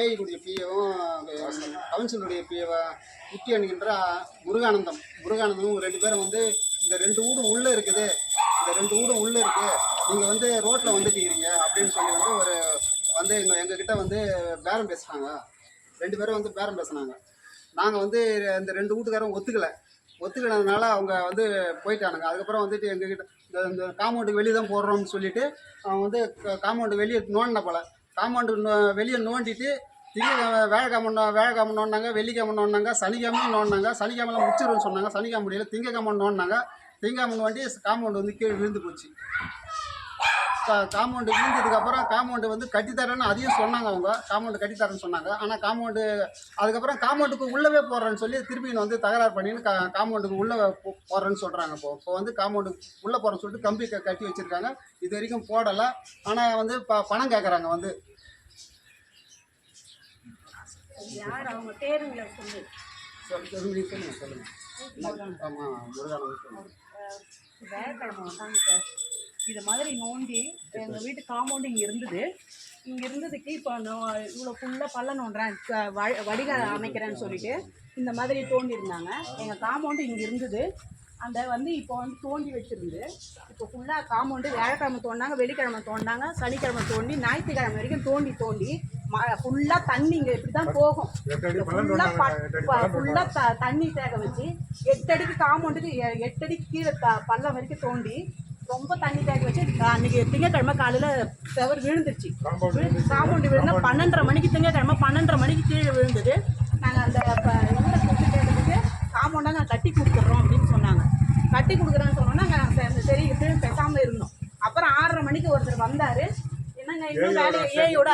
ஏஐனுடைய பிஏவும் கவுன்சிலுடைய பிஏவை குட்டி அணுகின்ற முருகானந்தம். முருகானந்தமும் ரெண்டு பேரும் வந்து இந்த ரெண்டு ஊரும் உள்ளே இருக்குது. இந்த ரெண்டு ஊரும் உள்ளே இருக்குது நீங்கள் வந்து ரோட்டில் வந்துட்டீங்க அப்படின்னு சொல்லி வந்து ஒரு வந்து எங்கள் எங்ககிட்ட வந்து பேரம் பேசுனாங்க. ரெண்டு பேரும் வந்து பேரம் பேசுனாங்க. நாங்கள் வந்து இந்த ரெண்டு வீட்டுக்காரரும் ஒத்துக்கலை. ஒத்துக்கினதுனால அவங்க வந்து போயிட்டானுங்க. அதுக்கப்புறம் வந்துட்டு எங்ககிட்ட இந்த இந்த காம்பவுண்டுக்கு வெளியே தான் போடுறோம்னு சொல்லிட்டு அவன் வந்து காம்பவுண்டு வெளியே நோண்டின போல. காம்பவுண்டு வெளியே நோண்டிட்டு திங்கக்கிழமை வேலைக்கிழமை நோ வேலைக்கிழமை நோண்டினாங்க வெள்ளிக்கிழமை நோண்டினாங்க சனிக்கிழமையும் நோண்டினாங்க சனிக்கிழமை முடிச்சிடும்னு சொன்னாங்க சனிக்கிழமை முடியல திங்கக்கிழமை நோண்டினாங்க திங்கக்கிழமை நோண்டி காம்பவுண்டு வந்து கீழே விழுந்து போச்சு. காம்பவுண்டு விழுந்ததுக்கப்புறம் காம்பவுண்டு வந்து கட்டித்தரேன்னு அதையும் சொன்னாங்க அவங்க காம்பவுண்டு கட்டித்தரேன்னு சொன்னாங்க. ஆனால் காம்பவுண்டு அதுக்கப்புறம் காம்பவுண்டுக்கு உள்ளவே போடுறேன்னு சொல்லி திருப்பி வந்து தகராறு பண்ணின்னு கா காம்பவுண்டுக்கு உள்ளே போடுறேன்னு சொல்கிறாங்க இப்போ இப்போ வந்து காம்பவுண்டு உள்ளே போகிறேன்னு சொல்லிட்டு கம்பி கட்டி வச்சுருக்காங்க. இது வரைக்கும் போடலை. ஆனால் வந்து ப பணம் கேட்குறாங்க வந்து. யார் அவங்க பேருங்களை சொல்லு. சொல்லுங்க சொல்லுங்கள் ஆமாம் முருகானந்தம் வேலைக்கிழமை வந்தாங்க சார். இது மாதிரி நோண்டி எங்கள் வீட்டு காம்பவுண்டு இங்கே இருந்தது. இங்கே இருந்ததுக்கு இப்போ நான் இவ்வளோ ஃபுல்லாக பள்ளம் நோண்டுறேன். வடிகால் அமைக்கிறேன்னு சொல்லிட்டு இந்த மாதிரி தோண்டி இருந்தாங்க எங்கள் காம்பவுண்டு இங்கே இருந்தது. அந்த வந்து இப்போ வந்து தோண்டி வச்சிருந்து இப்போ ஃபுல்லாக காம்பவுண்டு வியாழக்கிழமை தோண்டினாங்க வெள்ளிக்கிழமை தோண்டினாங்க சனிக்கிழமை தோண்டி ஞாயிற்றுக்கிழமை வரைக்கும் தோண்டி தோண்டி ஃபுல்லாக தண்ணி இங்கே இப்படி தான் போகும் ஃபுல்லாக ஃபுல்லாக தண்ணி தேக வச்சு எட்டு அடிக்கு காம்பவுண்டுக்கு எ- எட்டு அடிக்கு கீழே த பள்ளம் வரைக்கும் தோண்டி ரொம்ப தண்ணி தேக்க வச்சு அன்னைக்கு திங்கக்கிழமை காலையில் செவர் விழுந்துருச்சு. காம்பவுண்டு விழுந்தா பன்னெண்டரை மணிக்கு திங்கக்கிழமை பன்னெண்டரை மணிக்கு கீழே விழுந்தது. நாங்கள் அந்த இவரை கூப்பிட்டு கேட்டதுக்கு காம்பவுண்டாக நாங்கள் கட்டி கொடுத்துட்றோம் அப்படின்னு சொன்னாங்க. கட்டி கொடுக்குறேன்னு சொன்னோன்னா நாங்கள் சரி பேசாமல் இருந்தோம். அப்புறம் ஆறரை மணிக்கு ஒருத்தர் வந்தார். இன்னும் வேலை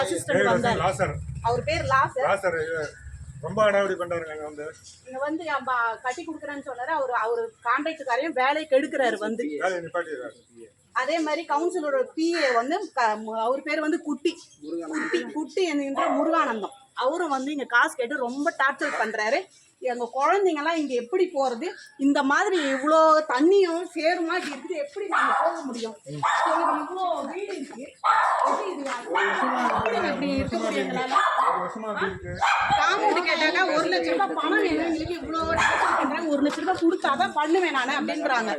அசிஸ்டன்ட் வந்தார். அவர் பேர் லாசர். லாசர் இது ரொம்ப அடாவடி பண்றாருங்க அங்க வந்து. இங்க வந்து நம்ம கட்டி கொடுக்குறேன்னு சொன்னாரு. அவர் அவர் கான்ட்ராக்டுக்காரையும் வேலைக்கு எடுக்கிறாரு வந்து. வேலையை அதே மாதிரி கவுன்சிலரோட பிஏ வந்து அவர் பேர் வந்து குட்டி. குட்டி குட்டி என்கின்ற முருகானந்தம். அவரும் வந்து இங்க காசு கேட்டு ரொம்ப டார்ச்சர் பண்றாரு. எங்க குழந்தைங்கலாம் இங்க எப்படி போறது? இந்த மாதிரி இவ்வளோ தண்ணியும் சேருமா இப்படி இருக்குது. எப்படி நாங்க போக முடியும்? எங்களுக்கு இவ்வளோ வீடு எப்படி இப்படி இருக்க. முடியும் ஒரு காம்பவுண்ட் கேட்டாக்கா லட்ச ரூபாய் பணம் வேணும். எங்களுக்கு இவ்வளோ ஒரு லட்ச ரூபாய் கொடுத்தாதான் பண்ணுவேன் நானு அப்படின்றாங்க.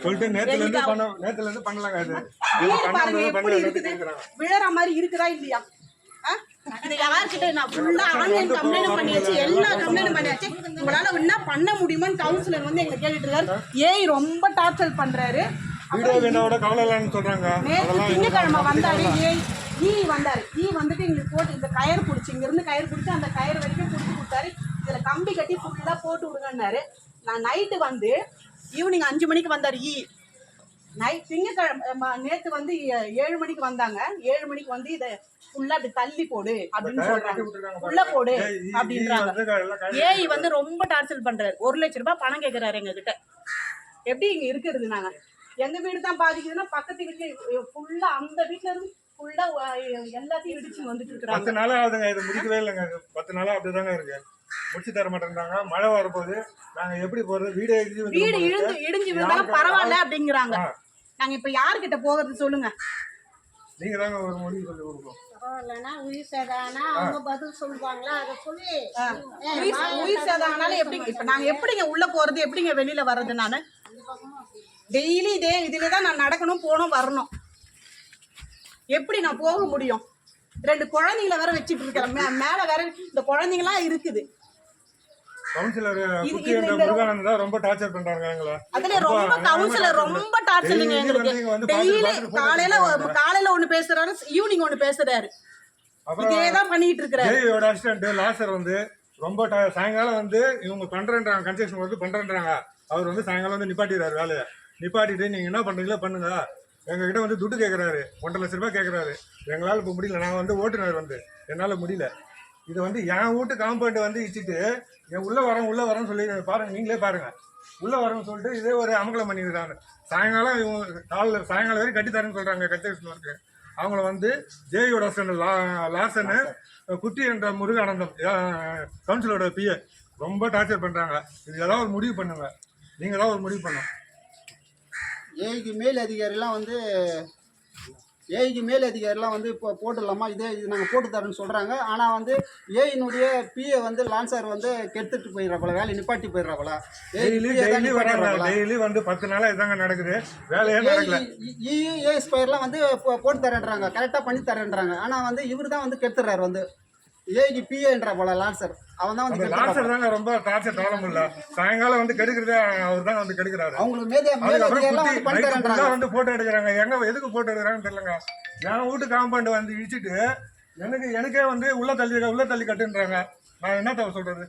வீடு பாருங்க எப்படி இருக்குது? விழற மாதிரி இருக்குதா இல்லையா? யார்கிட்ட நான் ஃபுல்லா ஆன்லைன் கம்ப்ளைண்ட் பண்ணியாச்சு எல்லா கம்ப்ளைண்ட் பண்ணியாச்சு. உங்களால என்ன பண்ண முடியுமான்னு கவுன்சிலர் வந்து எங்க கேட்டுட்டு இருக்காரு. ஏய் ரொம்ப டார்ச்சர் பண்றாரு. நேற்று திங்கக்கிழமை வந்தாரு. ஏய் ஈ வந்தாரு. ஈ வந்துட்டு இங்க போட்டு இந்த கயிறு பிடிச்சி இங்க இருந்து கயிறு பிடிச்சி அந்த கயிறு வரைக்கும் பிடிச்சி கொடுத்தாரு. இதுல கம்பி கட்டி ஃபுல்லா போட்டு விடுங்கன்னாரு. நான் நைட்டு வந்து ஈவினிங் அஞ்சு மணிக்கு வந்தாரு. ஈ நைட் திங்கக்கிழமை நேற்று வந்து ஏழு மணிக்கு வந்தாங்க. ஏழு மணிக்கு வந்து இதை ஃபுல்லா அப்படி தள்ளி போடு அப்படின்னு சொல்றாங்க. உள்ள போடு அப்படின்றாங்க. ஏய் வந்து ரொம்ப டார்ச்சர் பண்றாரு. ஒரு லட்ச ரூபாய் பணம் கேட்கறாரு எங்க கிட்ட எப்படி இங்க இருக்கிறது நாங்க? எங்க வீடு தான் பாதிக்குதுன்னா பக்கத்து வீட்டுல ஃபுல்லா அந்த வீட்ல இருந்து ஃபுல்லா எல்லாத்தையும் இடிச்சு வந்துட்டு இருக்கிறாங்க. பத்து நாளா ஆகுதுங்க இது முடிக்கவே இல்லைங்க. பத்து நாளா அப்படிதாங்க இருக்கு. முடிச்சு தர மாட்டேங்கிறாங்க மழை வரப்போகுது. நாங்க எப்படி போறது? வீடே இடிஞ்சு வீடு இழுந்து இடிஞ்சு விழுந்தாலும் பரவாயில்ல அப்படிங்கிறாங்க. நாங்க இப்ப யார்கிட்ட போகிறது சொல்லுங்க. நீங்க தாங்க ஒரு முடிவு சொல்லி கொடுக்கணும். பரவாயில்லன்னா உயிர் சேதானா அவங்க பதில் சொல்லுவாங்களா அதை சொல்லி உயிர் உயிர் சேதாங்கனால எப்படி இப்ப நாங்க எப்படிங்க உள்ள போறது எப்படிங்க வெளியில வர்றது நானு? டெய்லி இதே இதுல தான் நான் நடக்கணும் போகணும் வரணும். எப்படி நான் போக முடியும்? ரெண்டு குழந்தைங்கள வேற வச்சுட்டு இருக்கிறேன் மேல வேற இந்த குழந்தைங்களாம் இருக்குது. கவுன்சிலர் ரொம்ப டார்ச்சர் பண்றாங்க எங்களை. அதுல ரொம்ப கவுன்சிலர் ரொம்ப டார்ச்சருங்க Daily எங்களுக்கு. டெய்லி காலையில காலையில ஒண்ணு பேசுறாரு ஈவினிங் ஒண்ணு பேசுறாரு. அப்புறம் இதே தான் பண்ணிட்டு இருக்கிறாரு ஜெயோட அசிஸ்டன்ட் லாசர் வந்து ரொம்ப சாயங்காலம் வந்து இவங்க பண்றேன்றாங்க கன்ஸ்ட்ரக்ஷன் வந்து பண்றேன்றாங்க. அவர் வந்து சாயங்காலம் வந்து நிப்பாட்டிடுறாரு வேலையை. நிப்பாட்டிட்டு நீங்க என்ன பண்றீங்களோ பண்ணுங்க. எங்ககிட்ட வந்து துட்டு கேட்கறாரு ஒன்றரை லட்ச ரூபாய் கேட்கறாரு எங்களால இப்போ முடியல. நான் வந்து ஓட்டுநர் வந்து. என்னால முடியல. இது வந்து என் வீட்டு காம்பவுண்ட் வந்து இச்சுட்டு என் உள்ள வரேன் உள்ள வரேன்னு சொல்லி பாருங்க நீங்களே பாருங்க. உள்ள வரேன்னு சொல்லிட்டு இதே ஒரு அமங்கலம் பண்ணிடுறாங்க சாயங்காலம் இவங்க காலில் சாயங்காலம் வரைக்கும் கட்டித்தரேன்னு சொல்கிறாங்க சொல்றாங்க கன்ஸ்ட்ரக்ஷன் அவங்கள வந்து ஜேயோட லா லாசனு குட்டி என்ற முருகானந்தம் கவுன்சிலோட பிஏ ரொம்ப டார்ச்சர் பண்றாங்க. இது ஏதாவது ஒரு முடிவு பண்ணுங்க. நீங்க ஏதாவது ஒரு முடிவு பண்ணுங்க. ஏஐக்கு மேல் அதிகாரிலாம் வந்து ஏஐக்கு மேல் அதிகாரிலாம் வந்து இப்போ போட்டுடலாமா? இதே இது நாங்கள் போட்டு தரோன்னு சொல்கிறாங்க ஆனால் வந்து ஏஐனுடைய பிஏ வந்து லான்சர் வந்து கெடுத்துட்டு போயிடுறாப்புல வேலையை நிப்பாட்டி போயிடுறாப்புல. டெய்லி டெய்லி வந்து பத்து நாளா இதாங்க நடக்குது. வேலையே நடக்கல. ஏ ஸ்பயர்லாம் வந்து போட்டு தரேன்றாங்க. கரெக்டாக பண்ணி தரேன்றாங்க. ஆனால் வந்து இவர் தான் வந்து கெடுத்துறாரு வந்து. ஏஐக்கு பிஏன்ற போல லான்சர் அவன் தான் வந்து. லாஸ்டர் தாங்க ரொம்ப டார்ச்சர் தாழ முடியல. சாயங்காலம் வந்து கெடுக்கிறதே அவர் தான் வந்து கெடுக்கிறாரு. அவங்களுக்கு அதிகாரிலாம் குத்தி வந்து போட்டோ எடுக்கிறாங்க. எங்க எதுக்கு போட்டோ எடுக்கிறாங்கன்னு தெரியலங்க. என் வீட்டு காம்பவுண்ட் வந்து இடிச்சிட்டு எனக்கு எனக்கே வந்து உள்ள தள்ளி உள்ள தள்ளி கட்டுன்றாங்க. நான் என்ன தவிர சொல்றது?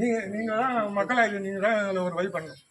நீங்க நீங்க தான் மக்களாகி நீங்க தான் ஒரு வழி பண்ணணும்.